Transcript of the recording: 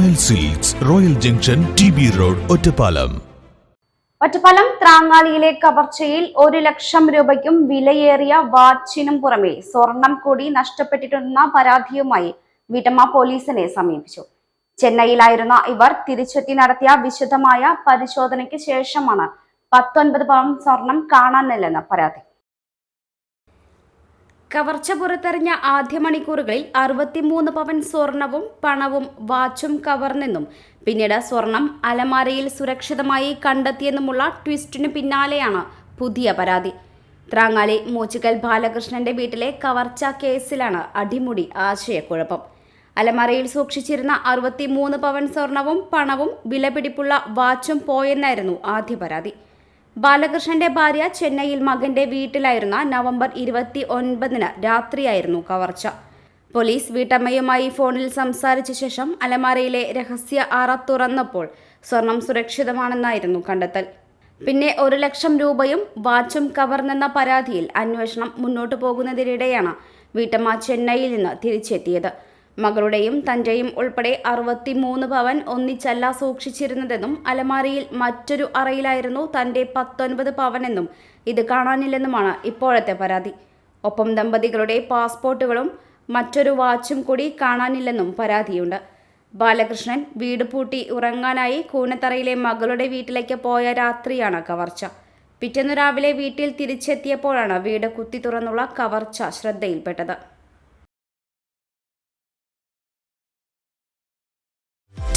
Royal silks royal junction T B road Ottapalam Ottapalam ത്രാങ്ങാലിയിലെ കവർച്ചയിൽ ഒരു ലക്ഷം രൂപയ്ക്കും വിലയേറിയ വാച്ചിനും പുറമെ സ്വർണം കൂടി നഷ്ടപ്പെട്ടിട്ടുണ്ടെന്ന പരാതിയുമായി വീട്ടമ്മ പോലീസിനെ സമീപിച്ചു. ചെന്നൈയിലായിരുന്ന ഇവർ തിരിച്ചെത്തി നടത്തിയ വിശദമായ പരിശോധനയ്ക്ക് ശേഷമാണ് പത്തൊൻപത് പവൻ സ്വർണം കാണാനില്ലെന്ന് പരാതി. കവർച്ച പുറത്തെറിഞ്ഞ ആദ്യ മണിക്കൂറുകളിൽ അറുപത്തിമൂന്ന് പവൻ സ്വർണവും പണവും വാച്ചും കവർന്നെന്നും പിന്നീട് സ്വർണം അലമാരയിൽ സുരക്ഷിതമായി കണ്ടെത്തിയെന്നുമുള്ള ട്വിസ്റ്റിന് പിന്നാലെയാണ് പുതിയ പരാതി. ത്രാങ്ങാലി മൂച്ചിക്കൽ ബാലകൃഷ്ണന്റെ വീട്ടിലെ കവർച്ച കേസിലാണ് അടിമുടി ആശയക്കുഴപ്പം. അലമാരയിൽ സൂക്ഷിച്ചിരുന്ന അറുപത്തിമൂന്ന് പവൻ സ്വർണവും പണവും വിലപിടിപ്പുള്ള വാച്ചും പോയെന്നായിരുന്നു ആദ്യ പരാതി. ബാലകൃഷ്ണന്റെ ഭാര്യ ചെന്നൈയിൽ മകന്റെ വീട്ടിലായിരുന്ന നവംബർ ഇരുപത്തി ഒൻപതിന് രാത്രിയായിരുന്നു കവർച്ച. പോലീസ് വീട്ടമ്മയുമായി ഫോണിൽ സംസാരിച്ച ശേഷം അലമാരയിലെ രഹസ്യ അറ തുറന്നപ്പോൾ സ്വർണം സുരക്ഷിതമാണെന്നായിരുന്നു കണ്ടെത്തൽ. പിന്നെ ഒരു ലക്ഷം രൂപയും വാച്ചും കവർന്നെന്ന പരാതിയിൽ അന്വേഷണം മുന്നോട്ടു പോകുന്നതിനിടെയാണ് വീട്ടമ്മ ചെന്നൈയിൽ നിന്ന് തിരിച്ചെത്തിയത്. മകളുടെയും തന്റെയും ഉൾപ്പെടെ അറുപത്തിമൂന്ന് പവൻ ഒന്നിച്ചല്ല സൂക്ഷിച്ചിരുന്നതെന്നും അലമാരിയിൽ മറ്റൊരു അറയിലായിരുന്നു തന്റെ പത്തൊൻപത് പവനെന്നും ഇത് കാണാനില്ലെന്നുമാണ് ഇപ്പോഴത്തെ പരാതി. ഒപ്പം ദമ്പതികളുടെ പാസ്പോർട്ടുകളും മറ്റൊരു വാച്ചും കൂടി കാണാനില്ലെന്നും പരാതിയുണ്ട്. ബാലകൃഷ്ണൻ വീട് പൂട്ടി ഉറങ്ങാനായി കൂനത്തറയിലെ മകളുടെ വീട്ടിലേക്ക് പോയ രാത്രിയാണ് കവർച്ച. പിറ്റേന്ന് രാവിലെ വീട്ടിൽ തിരിച്ചെത്തിയപ്പോഴാണ് വീട് കുത്തി തുറന്നുള്ള കവർച്ച ശ്രദ്ധയിൽപ്പെട്ടത്.